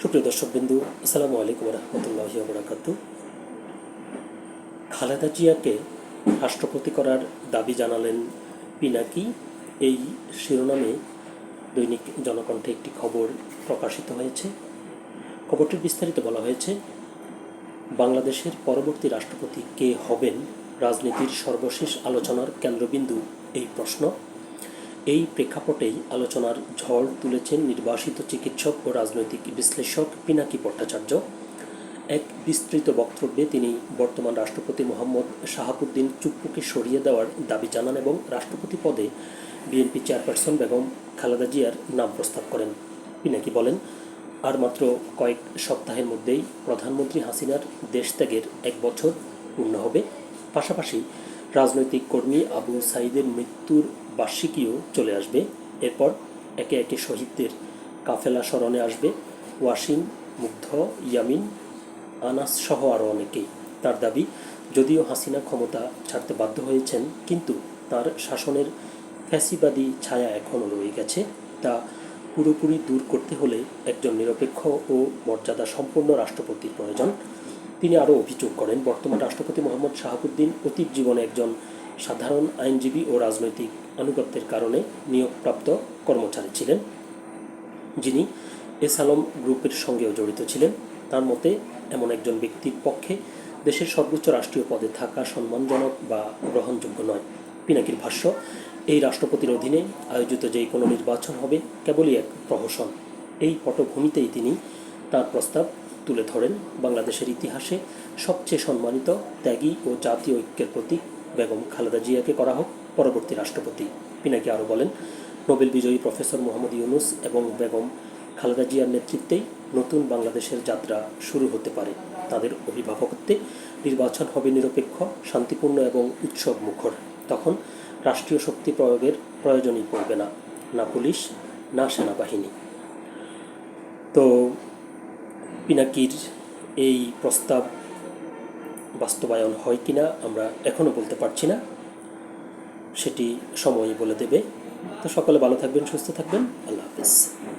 সুপ্রিয় দর্শকবিন্দু, আসসালামু আলাইকুম রহমতুল্লাহ বরাকাতু খালেদা জিয়াকে রাষ্ট্রপতি করার দাবি জানালেন পিনাকি। এই শিরোনামে দৈনিক জনকণ্ঠে একটি খবর প্রকাশিত হয়েছে। খবরটির বিস্তারিত বলা হয়েছে, বাংলাদেশের পরবর্তী রাষ্ট্রপতি কে হবেন? রাজনীতির সর্বশেষ আলোচনার কেন্দ্রবিন্দু এই প্রশ্ন। এই প্রেক্ষাপটেই আলোচনার ঝড় তুলেছেন নির্বাসিত চিকিৎসক ও রাজনৈতিক বিশ্লেষক পিনাকি ভট্টাচার্য। এক বিস্তৃত বক্তব্যে তিনি বর্তমান রাষ্ট্রপতি মোহাম্মদ শাহাবুদ্দিন চুপ্পুকে সরিয়ে দেওয়ার দাবি জানান এবং রাষ্ট্রপতি পদে বিএনপি চেয়ারপারসন বেগম খালেদা জিয়ার নাম প্রস্তাব করেন। পিনাকি বলেন, আর মাত্র কয়েক সপ্তাহের মধ্যেই প্রধানমন্ত্রী হাসিনার দেশত্যাগের এক বছর পূর্ণ হবে। পাশাপাশি রাজনৈতিক কর্মী আবু সাইদের মৃত্যুর বার্ষিকীও চলে আসবে। এরপর একে একে শহীদদের কাফেলা স্মরণে আসবে। ওয়াসিম, মুগ্ধ, ইয়ামিন, আনাস সহ আরও অনেকেই তার দাবি, যদিও হাসিনা ক্ষমতা ছাড়তে বাধ্য হয়েছেন, কিন্তু তার শাসনের ফ্যাসিবাদী ছায়া এখনও রয়ে গেছে। তা পুরোপুরি দূর করতে হলে একজন নিরপেক্ষ ও মর্যাদা সম্পন্ন রাষ্ট্রপতির প্রয়োজন। তিনি আরও অভিযোগ করেন, বর্তমান রাষ্ট্রপতি মোহাম্মদ শাহাবুদ্দিন অতীত জীবনে একজন সাধারণ আইনজীবী ও রাজনৈতিক আনুগত্যের কারণে নিয়োগপ্রাপ্ত কর্মচারী ছিলেন। যিনি এস আলম গ্রুপের সঙ্গেও জড়িত ছিলেন। তার মতে, এমন একজন ব্যক্তির পক্ষে দেশের সর্বোচ্চ রাষ্ট্রীয় পদে থাকা সম্মানজনক বা গ্রহণযোগ্য নয়। পিনাকির ভাষ্য, এই রাষ্ট্রপতির অধীনে আয়োজিত যে কোনো নির্বাচন হবে কেবলই এক প্রহসন। এই পটভূমিতেই তিনি তার প্রস্তাব তুলে ধরেন। বাংলাদেশের ইতিহাসে সবচেয়ে সম্মানিত ত্যাগী ও জাতীয় ঐক্যের প্রতীক বেগম খালেদা জিয়াকে করা হোক, পরবর্তী রাষ্ট্রপতি। পিনাকি আরও বলেন, নোবেল বিজয়ী প্রফেসর মোহাম্মদ ইউনুস এবং বেগম খালেদা জিয়ার নেতৃত্বেই নতুন বাংলাদেশের যাত্রা শুরু হতে পারে। তাদের অভিভাবকত্বে নির্বাচন হবে নিরপেক্ষ, শান্তিপূর্ণ এবং উৎসব মুখর তখন রাষ্ট্রীয় শক্তি প্রয়োগের প্রয়োজনই পড়বে না না পুলিশ, না সেনাবাহিনী। তো, পিনাকির এই প্রস্তাব বাস্তবায়ন হয় কি না আমরা এখনও বলতে পারছি না। সেটি সময় বলে দেবে। তো সকলে ভালো থাকবেন, সুস্থ থাকবেন। আল্লাহ হাফিজ।